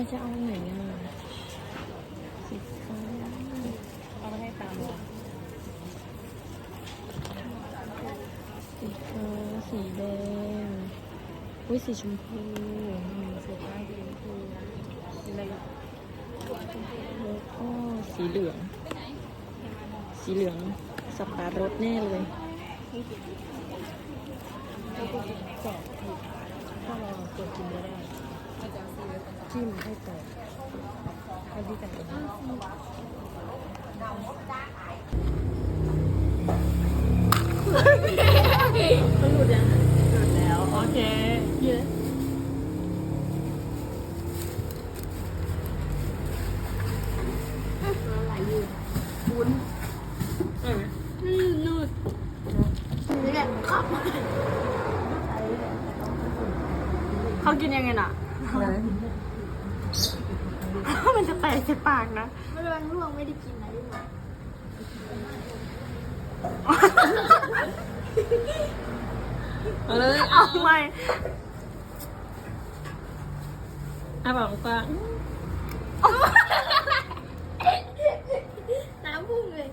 เขาจะเอาไหนอะสีฟ้าเอาไปให้ตามสีฟ้าสีแดงอุ้ยสีชมพูสีฟ้าสีชมพูสีอะไรกแล้วก็สีเหลือง สีเหลืองสับปะรดแน่เลยก็กินได้ จิ้มให้กรอบอันที่แต่งมันหลุดยังหลุดแล้ว โอเคเยอะนูดนี่แหละครับเขากินยังไงน่ะ มันจะแตกใส่ปากนะมันระวังล่วงไม่ได้กินนะลูกเอยเอาเอาใหม่อาบอกว่าน้ำพุ่งเลย